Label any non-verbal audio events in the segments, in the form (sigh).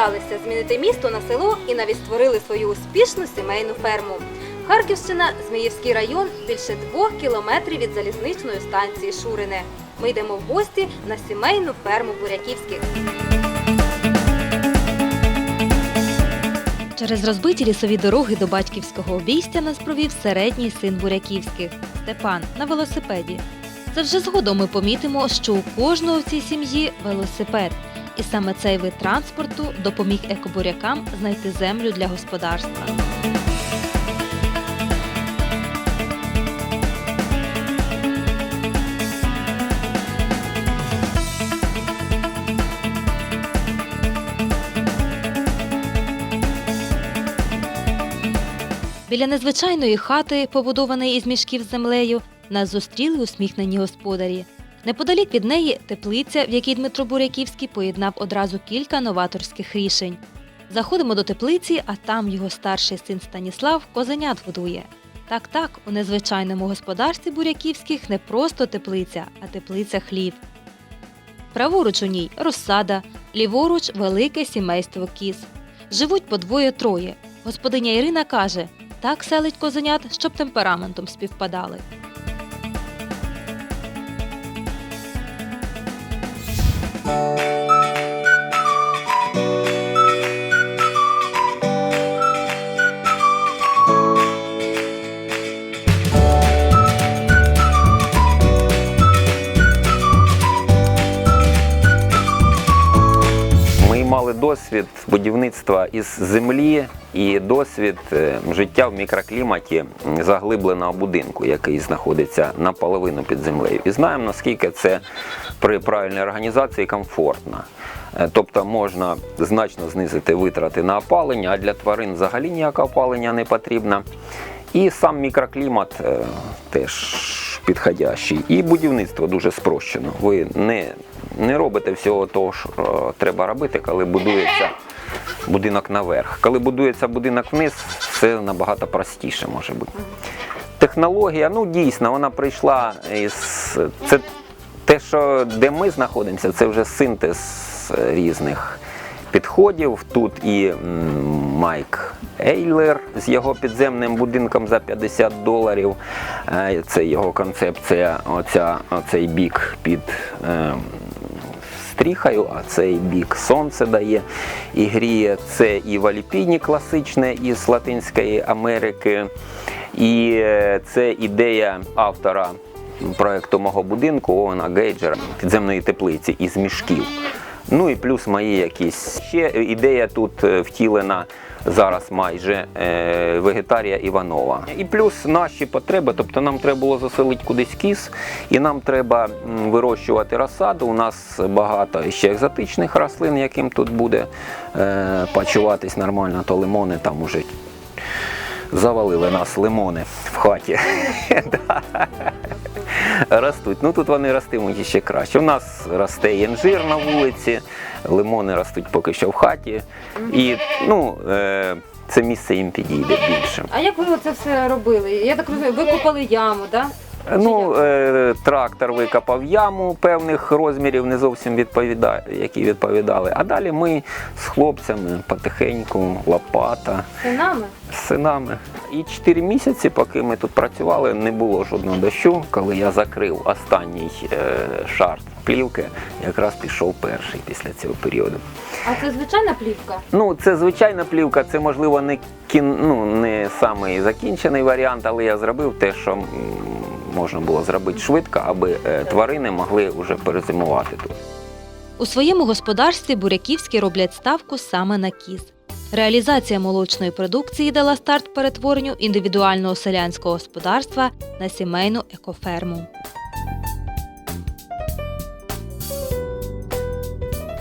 побоялися змінити місто на село і навіть створили свою успішну сімейну ферму. Харківщина, Зміївський район, більше двох кілометрів від залізничної станції Шурине. Ми йдемо в гості на сімейну ферму буряківських. Через розбиті лісові дороги до батьківського обійстя нас провів середній син буряківських Степан на велосипеді. Це вже згодом ми помітимо, що у кожного в цій сім'ї велосипед. І саме цей вид транспорту допоміг екобурякам знайти землю для господарства. Біля незвичайної хати, побудованої із мішків з землею, нас зустріли усміхнені господарі. Неподалік від неї теплиця, в якій Дмитро Буряківський поєднав одразу кілька новаторських рішень. Заходимо до теплиці, а там його старший син Станіслав козенят годує. Так, так, у незвичайному господарстві буряківських не просто теплиця, а теплиця хліб. Праворуч у ній розсада, ліворуч велике сімейство кіз. Живуть по двоє-троє. Господиня Ірина каже, так селить козенят, щоб темпераментом співпадали. Мали досвід будівництва із землі і досвід е, життя в мікрокліматі заглибленого будинку, який знаходиться наполовину під землею. І знаємо, наскільки це при правильній організації комфортно. Е, Тобто можна значно знизити витрати на опалення, а для тварин взагалі ніяке опалення не потрібно. І сам мікроклімат е, теж підходящий. І будівництво дуже спрощено. Ви не, не робите всього того, що е, треба робити, коли будується будинок наверх. Коли будується будинок вниз, все набагато простіше може бути. Технологія, ну дійсно, вона прийшла із. Це що де ми знаходимося, це вже синтез е, різних підходів. Тут і Майк Ейлер з його підземним будинком за 50 доларів. Е, Це його концепція, оця, оцей бік під. е, Стріхаю, а цей бік сонце дає і гріє. Це і валіпіні класичне із Латинської Америки. І е, це ідея автора проекту мого будинку Овена Гейджера підземної теплиці із мішків. Ну і плюс мої якісь. Ще ідея тут е, втілена зараз майже е, вегетарія Іванова. І плюс наші потреби, тобто нам треба було заселити кудись кіз, і нам треба вирощувати розсаду. У нас багато ще екзотичних рослин, яким тут буде е, почуватись нормально, то лимони там уже завалили нас лимони в хаті. (laughs) Ростуть. Ну тут вони ростимуть ще краще. У нас росте інжир на вулиці, лимони ростуть поки що в хаті. І ну, е, це місце їм підійде більше. А як ви це все робили? Я так розумію, ви копали яму, так? Ну, е, трактор викопав яму певних розмірів, не зовсім відповідає, які відповідали. А далі ми з хлопцями потихеньку, лопата. Синами? з синами. І 4 місяці, поки ми тут працювали, не було жодного дощу. Коли я закрив останній е, шар плівки, якраз пішов перший після цього періоду. А це звичайна плівка? Ну, це звичайна плівка, це можливо не кін, ну, не самий закінчений варіант, але я зробив те, що можна було зробити швидко, аби е, тварини могли вже перезимувати тут. У своєму господарстві буряківські роблять ставку саме на кіз. Реалізація молочної продукції дала старт перетворенню індивідуального селянського господарства на сімейну екоферму.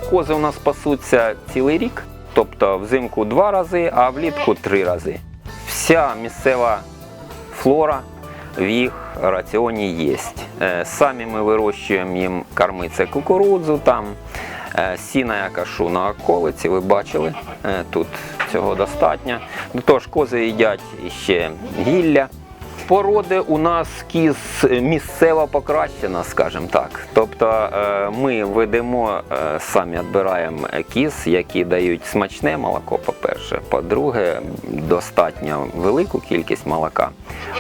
Кози у нас пасуться цілий рік, тобто взимку два рази, а влітку три рази. Вся місцева флора в їх раціоні є. Е, Самі ми вирощуємо їм корми кукурудзу, там, сіна я кашу на околиці, ви бачили, е, тут цього достатньо. До того ж, кози їдять ще гілля. породи у нас кіз місцево покращена, скажімо так. Тобто е, ми ведемо, е, самі відбираємо кіз, які дають смачне молоко, по-перше. По-друге, достатньо велику кількість молока.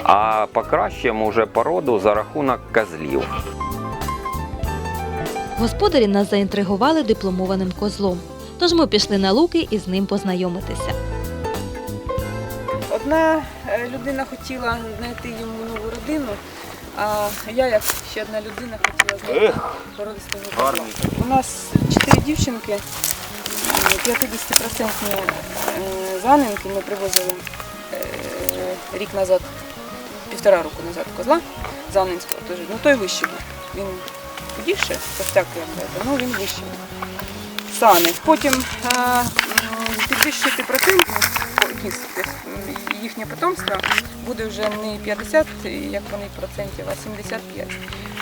А покращуємо вже породу за рахунок козлів. Господарі нас заінтригували дипломованим козлом. Тож ми пішли на луки і з ним познайомитися. Одна е, людина хотіла знайти йому нову родину, а я, як ще одна людина, хотіла знайти породистого козла. У нас чотири дівчинки, 50% е, занинки ми привозили е, рік назад, півтора року назад козла Занинського. Ну той вищий був. Він костяк, як би, ну він вищий. Сани. Потім е, підвищити процентність їхнє потомство буде вже не 50, як вони процентів, а 75.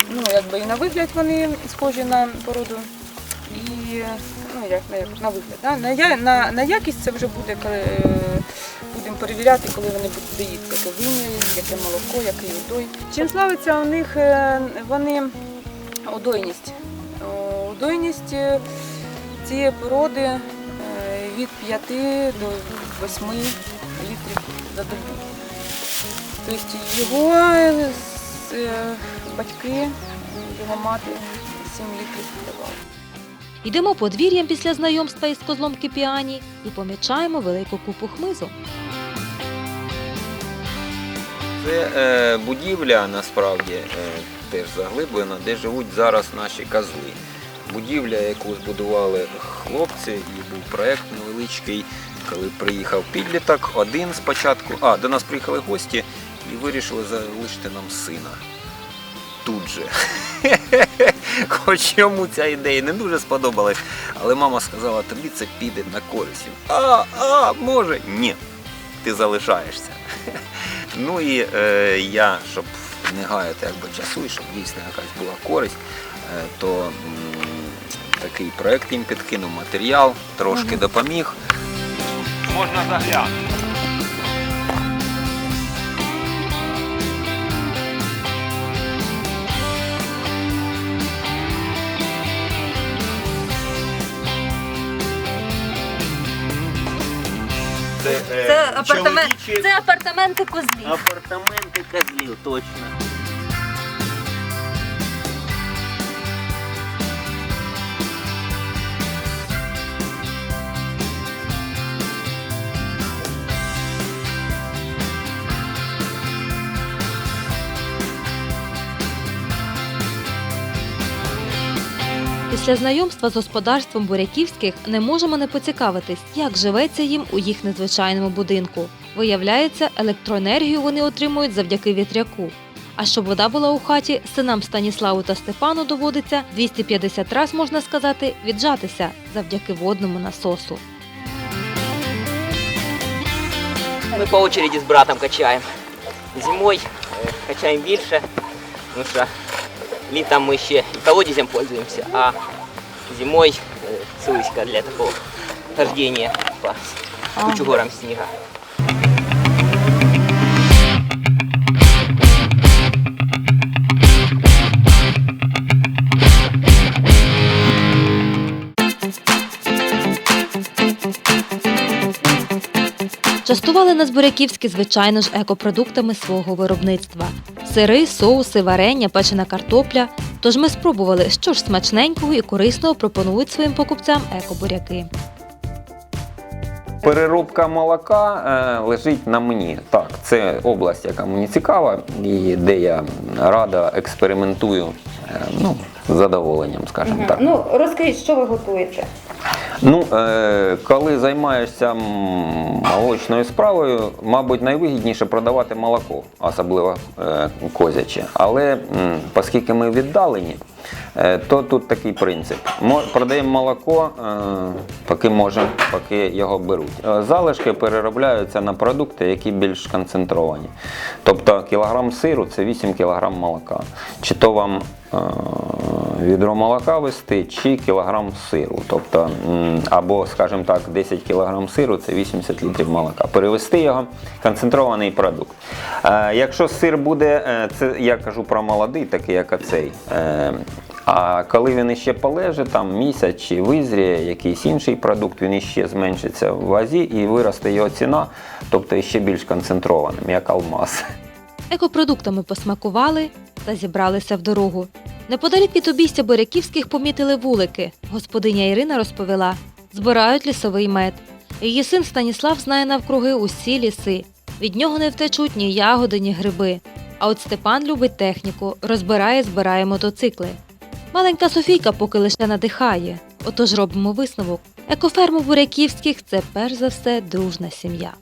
Ну, якби і на вигляд вони схожі на породу, і ну, як, на, на вигляд. Да? На, на, на якість це вже буде, коли е, будемо перевіряти, коли вони будуть доїти, яке яке молоко, який удой. Чим славиться у них е, вони удойність. Е, Удойність е, цієї породи е, від 5 до 8 літрів за добу. Тобто його с- батьки, його мати 7 літрів давали. Йдемо подвір'ям після знайомства із козлом Кіпіані і помічаємо велику купу хмизу. Це е, будівля насправді е, теж заглиблена, де живуть зараз наші козли. Будівля, яку збудували хлопці, і був проєкт невеличкий, коли приїхав підліток, один спочатку. А, до нас приїхали гості і вирішили залишити нам сина. Тут же. (laughs) Хоч йому ця ідея не дуже сподобалась, але мама сказала, тобі це піде на користь. А, а, може? Ні, ти залишаєшся. (laughs) Ну і е, я, щоб не гаяти якби, часу і щоб дійсно якась була користь, е, то такий проект їм підкинув матеріал, трошки допоміг. Можна заглянути. Це, е, Це апартамент, чоловічі це апартаменти козлів. апартаменти козлів, точно. Після знайомства з господарством буряківських не можемо не поцікавитись, як живеться їм у їх незвичайному будинку. Виявляється, електроенергію вони отримують завдяки вітряку. А щоб вода була у хаті, синам Станіславу та Степану доводиться 250 раз, можна сказати, віджатися завдяки водному насосу. Мы по очереди с братом качаем. Зимой э, качаем больше, потому что летом мы ще и колодезем пользуемся, а зимой э, целуська для такого хождения по кучугорам снега. Частували нас буряківські, звичайно ж, екопродуктами свого виробництва: сири, соуси, варення, печена картопля. Тож ми спробували, що ж смачненького і корисного пропонують своїм покупцям екобуряки. Переробка молока е, лежить на мені. Так, це область, яка мені цікава, і де я радо експериментую е, ну, з задоволенням, скажімо так. Ну розкажіть, що ви готуєте? Ну, е, коли займаєшся молочною справою, мабуть, найвигідніше продавати молоко, особливо е, козяче. Але оскільки ми віддалені, е, то тут такий принцип. Продаємо молоко, поки можемо, поки його беруть. Залишки переробляються на продукти, які більш концентровані. Тобто кілограм сиру це 8 кілограм молока. Чи то вам відро молока вести чи кілограм сиру. Тобто, або, скажімо так, 10 кілограм сиру це 80 літрів молока. Перевести його концентрований продукт. Е, Якщо сир буде, е, це я кажу про молодий, такий як оцей. е, А коли він іще полеже, там місяць чи визріє якийсь інший продукт, він іще зменшиться в вазі і виросте його ціна, тобто іще більш концентрованим, як алмаз. Екопродуктами посмакували та зібралися в дорогу. Неподалік від обійстя Боряківських помітили вулики. Господиня Ірина розповіла, збирають лісовий мед. Її син Станіслав знає навкруги усі ліси. Від нього не втечуть ні ягоди, ні гриби. А от Степан любить техніку, розбирає, збирає мотоцикли. Маленька Софійка поки лише надихає. Отож робимо висновок. Екоферма Буряківських це перш за все дружна сім'я.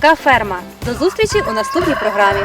Така ферма. До зустрічі у наступній програмі.